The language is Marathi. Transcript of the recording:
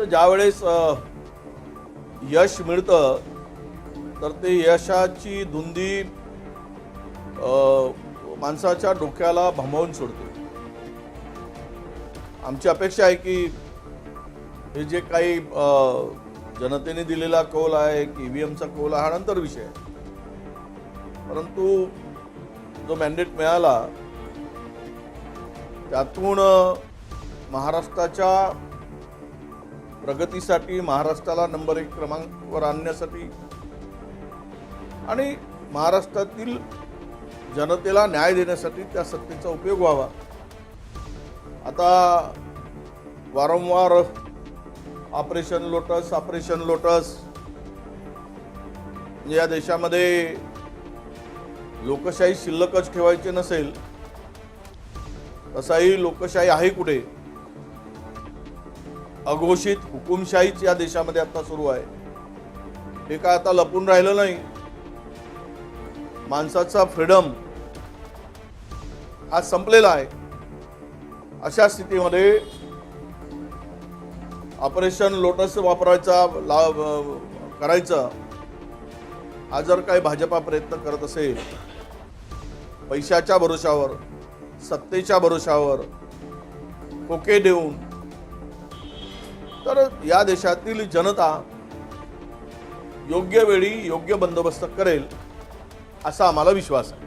असं ज्यावेळेस यश मिळतं तर ते यशाची धुंदी माणसाच्या डोक्याला भमावून सोडते. आमची अपेक्षा आहे की हे जे काही जनतेने दिलेला कौल आहे की ईव्हीएमचा कौल आहे हा नंतर विषय आहे. परंतु जो मॅन्डेट मिळाला त्यातून महाराष्ट्राच्या प्रगतीसाठी महाराष्ट्राला नंबर एक क्रमांकावर आणण्यासाठी आणि महाराष्ट्रातील जनतेला न्याय देण्यासाठी त्या सत्तेचा उपयोग व्हावा. आता वारंवार ऑपरेशन लोटस ऑपरेशन लोटस. या देशामध्ये लोकशाही शिल्लकच ठेवायची नसेल तसाही लोकशाही आहे कुठे? अघोषित हुकुमशाहीच या देशामध्ये आता सुरू आहे. हे काय आता लपून राहिलं नाही? माणसाचा फ्रीडम हा संपलेला आहे. अशा स्थितीमध्ये ऑपरेशन लोटस वापरायचा लाभ करायचा हा जर काही भाजपा प्रयत्न करत असेल पैशाच्या भरोशावर सत्तेच्या भरोशावर खोके देऊन तर या देशातील जनता योग्य वेळी योग्य बंदोबस्त करेल असा आम्हाला विश्वास आहे.